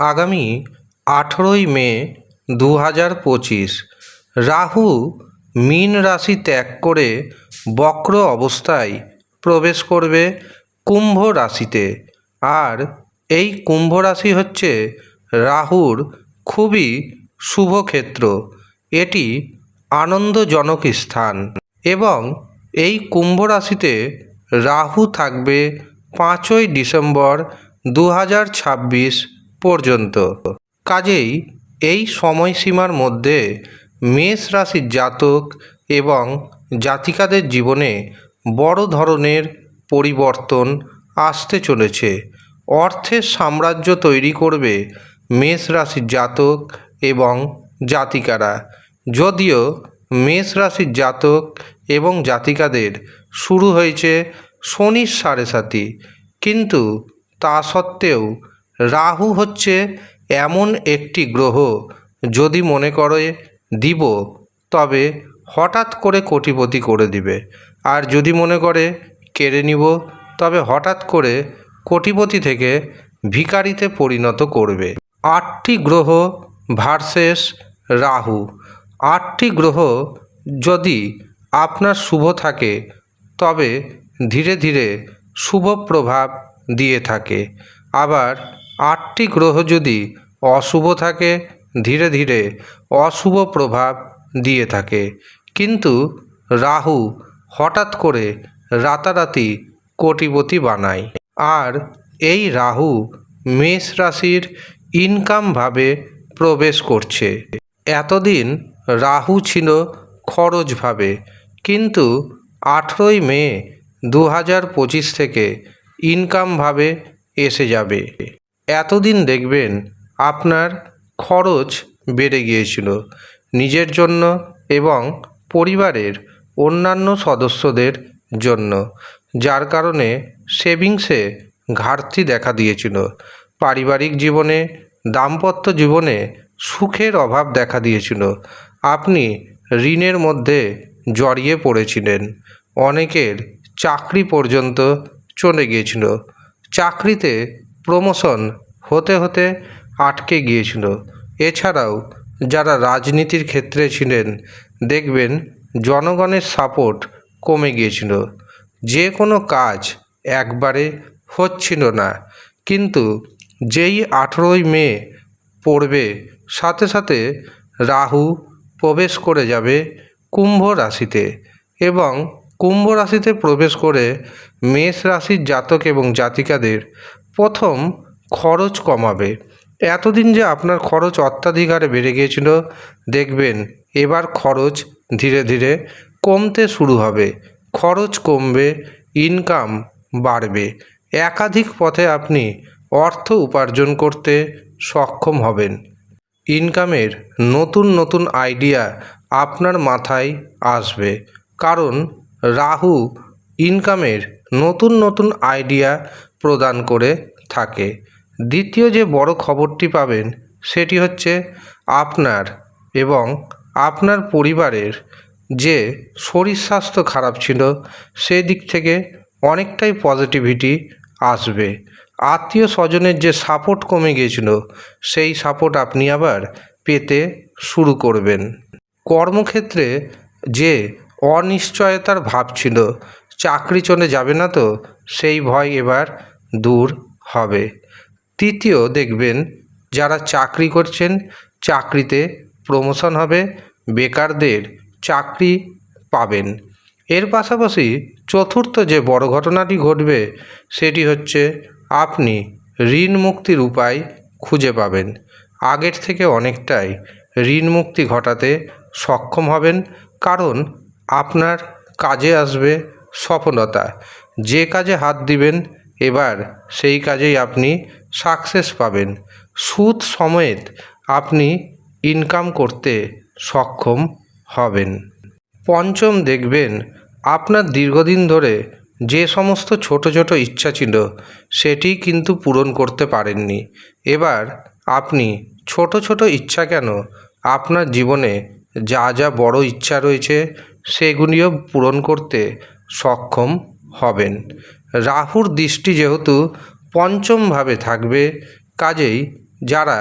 আগামী আঠেরোই মে দু হাজার পঁচিশ রাহু মীন রাশি ত্যাগ করে বক্র অবস্থায় প্রবেশ করবে কুম্ভ রাশিতে। আর এই কুম্ভ রাশি হচ্ছে রাহুর খুবই শুভ ক্ষেত্র। এটি আনন্দজনক স্থান এবং এই কুম্ভ রাশিতে রাহু থাকবে পাঁচই ডিসেম্বর দু হাজার ছাব্বিশ পর্যন্ত। কাজেই এই সময়সীমার মধ্যে মেষ রাশির জাতক এবং জাতিকাদের জীবনে বড় ধরনের পরিবর্তন আসতে চলেছে। অর্থের সাম্রাজ্য তৈরি করবে মেষ রাশির জাতক এবং জাতিকারা। যদিও মেষ রাশির জাতক এবং জাতিকাদের শুরু হয়েছে শনির সাড়ে সাতি, কিন্তু তা সত্ত্বেও রাহু হচ্ছে এমন একটি গ্রহ, যদি মনে করে দিব, তবে হঠাৎ করে কোটিপতি করে দিবে। আর যদি মনে করে কেড়ে নিব, তবে হঠাৎ করে কোটিপতি থেকে ভিকারিতে পরিণত করবে। আটটি গ্রহ ভার্সেস রাহু। আটটি গ্রহ যদি আপনার শুভ থাকে, তবে ধীরে ধীরে শুভ প্রভাব দিয়ে থাকে। আবার আটটি গ্রহ যদি অশুভ থাকে, ধীরে ধীরে অশুভ প্রভাব দিয়ে থাকে। কিন্তু রাহু হঠাৎ করে রাতারাতি কোটিপতি বানায়। আর এই রাহু মেষ রাশির ইনকামভাবে প্রবেশ করছে। এতদিন রাহু ছিল খরচভাবে কিন্তু আঠেরোই মে দু হাজার পঁচিশ থেকে ইনকামভাবে এসে যাবে। এতদিন দেখবেন আপনার খরচ বেড়ে গিয়েছিল নিজের জন্য এবং পরিবারের অন্যান্য সদস্যদের জন্য, যার কারণে সেভিংসে ঘাটতি দেখা দিয়েছিল। পারিবারিক জীবনে, দাম্পত্য জীবনে সুখের অভাব দেখা দিয়েছিল। আপনি ঋণের মধ্যে জড়িয়ে পড়েছিলেন। অনেকের চাকরি পর্যন্ত চলে গিয়েছিল। চাকরিতে প্রমোশন হতে হতে আটকে গিয়েছিল। এছাড়াও যারা রাজনীতির ক্ষেত্রে ছিলেন, দেখবেন জনগণের সাপোর্ট কমে গিয়েছিল। যে কোনো কাজ একবারে হচ্ছিল না। কিন্তু যেই আঠেরোই মে পড়বে, সাথে সাথে রাহু প্রবেশ করে যাবে কুম্ভ রাশিতে এবং কুম্ভ রাশিতে প্রবেশ করে মেষ রাশির জাতক এবং জাতিকাদের প্রথম খরচ কমাবে। এতদিন যে আপনার খরচ অত্যাধিক হারে বেড়ে গিয়েছিল, দেখবেন এবার খরচ ধীরে ধীরে কমতে শুরু হবে। খরচ কমবে ইনকাম বাড়বে। একাধিক পথে আপনি অর্থ উপার্জন করতে সক্ষম হবেন। ইনকামের নতুন নতুন আইডিয়া আপনার মাথায় আসবে। কারণ রাহু ইনকামের নতুন নতুন আইডিয়া প্রদান করে থাকে। দ্বিতীয় যে বড় খবরটি পাবেন, সেটি হচ্ছে আপনার এবং আপনার পরিবারের যে শরীর স্বাস্থ্য খারাপ ছিল সেদিক থেকে অনেকটাই পজিটিভিটি আসবে। আত্মীয় স্বজনের যে সাপোর্ট কমে গিয়েছিল, সেই সাপোর্ট আপনি আবার পেতে শুরু করবেন। কর্মক্ষেত্রে যে অনিশ্চয়তার ভাব ছিল চাকরি চলে যাবে না তো, সেই ভয় এবার দূর হবে। তৃতীয় দেখবেন, যারা চাকরি করছেন, চাকরিতে প্রমোশন হবে, বেকারদের চাকরি পাবেন। এর পাশাপাশি চতুর্থ যে বড় ঘটনাটি ঘটবে, সেটি হচ্ছে আপনি ঋণ মুক্তির উপায় খুঁজে পাবেন। আগের থেকে অনেকটাই ঋণ মুক্তি ঘটাতে সক্ষম হবেন, কারণ আপনার কাজে আসবে সফলতা। যে কাজে হাত দিবেন, এবার সেই কাজেই আপনি সাকসেস পাবেন। সুদ সমেত আপনি ইনকাম করতে সক্ষম হবেন। পঞ্চম দেখবেন, আপনার দীর্ঘদিন ধরে যে সমস্ত ছোট ছোট ইচ্ছা ছিল, সেটি কিন্তু পূরণ করতে পারেননি। এবার আপনি ছোট ছোট ইচ্ছা কেন? আপনার জীবনে যা যা বড় ইচ্ছা রয়েছে, সেগুলিও পূরণ করতে সক্ষম হবেন। রাহুর দৃষ্টি যেহেতু পঞ্চমভাবে থাকবে, কাজেই যারা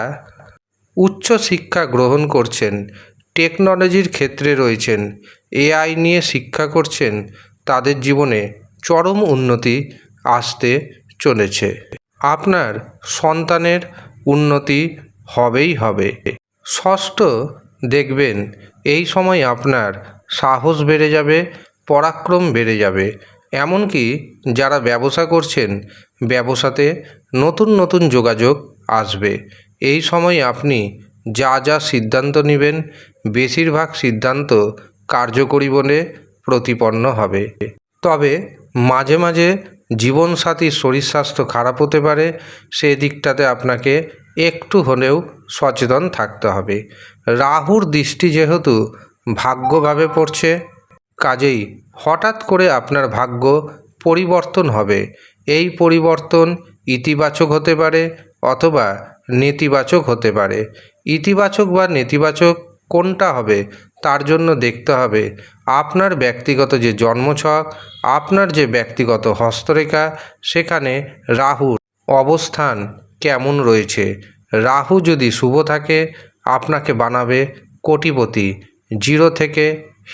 উচ্চ শিক্ষা গ্রহণ করছেন, টেকনোলজির ক্ষেত্রে রয়েছেন, এআই নিয়ে শিক্ষা করছেন, তাদের জীবনে চরম উন্নতি আসতে চলেছে। আপনার সন্তানের উন্নতি হবেই হবে। ষষ্ঠ দেখবেন, এই সময় আপনার সাহস বেড়ে যাবে পরাক্রম বেড়ে যাবে। এমনকি যারা ব্যবসা করছেন, ব্যবসাতে নতুন নতুন যোগাযোগ আসবে। এই সময় আপনি যা যা সিদ্ধান্ত নেবেন, বেশিরভাগ সিদ্ধান্ত কার্যকরী বলে প্রতিপন্ন হবে। তবে মাঝে মাঝে জীবনসাথীর শরীর স্বাস্থ্য খারাপ হতে পারে সেই দিকটাতে আপনাকে একটু হলেও সচেতন থাকতে হবে। রাহুর দৃষ্টি যেহেতু ভাগ্যভাবে পড়ছে কাজেই হঠাৎ করে আপনার ভাগ্য পরিবর্তন হবে। এই পরিবর্তন ইতিবাচক হতে পারে অথবা নেতিবাচক হতে পারে। ইতিবাচক বা নেতিবাচক কোনটা হবে তার জন্য দেখতে হবে। আপনার ব্যক্তিগত যে জন্মছক, আপনার যে ব্যক্তিগত হস্তরেখা, সেখানে রাহুর অবস্থান কেমন রয়েছে? রাহু যদি শুভ থাকে, আপনাকে বানাবে কোটিপতি, জিরো থেকে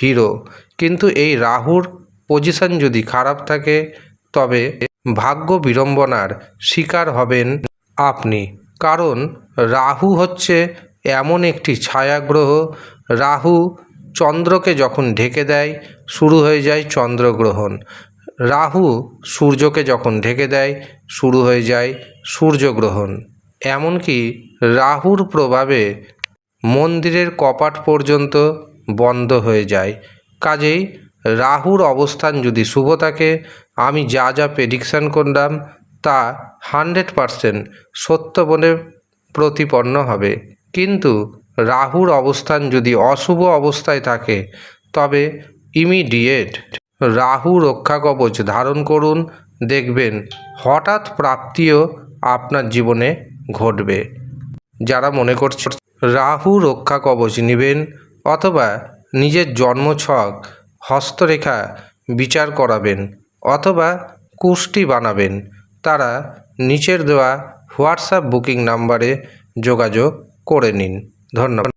হিরো। কিন্তু এই রাহুর পজিশন যদি খারাপ থাকে, তবে ভাগ্য বিড়ম্বনার শিকার হবেন আপনি। কারণ রাহু হচ্ছে এমন একটি ছায়াগ্রহ। রাহু চন্দ্রকে যখন ঢেকে দেয়, শুরু হয়ে যায় চন্দ্রগ্রহণ। রাহু সূর্যকে যখন ঢেকে দেয়, শুরু হয়ে যায় সূর্যগ্রহণ। এমনকি রাহুর প্রভাবে মন্দিরের কপাট পর্যন্ত বন্ধ হয়ে যায়। কাজেই রাহুর অবস্থান যদি শুভ থাকে, আমি যা যা প্রেডিকশান করলাম তা হান্ড্রেড পারসেন্ট সত্য বলে প্রতিপন্ন হবে। কিন্তু রাহুর অবস্থান যদি অশুভ অবস্থায় থাকে, তবে ইমিডিয়েট রাহু রক্ষা কবচ ধারণ করুন। দেখবেন হঠাৎ প্রাপ্তিও আপনার জীবনে ঘটবে। যারা মনে করছে রাহু রক্ষা কবচ নেবেন অথবা নিজের জন্মছক, হস্তরেখা বিচার করাবেন অথবা কুষ্টি বানাবেন। তারা নিচের দেওয়া হোয়াটসঅ্যাপ বুকিং নাম্বারে যোগাযোগ করে নিন। ধন্যবাদ।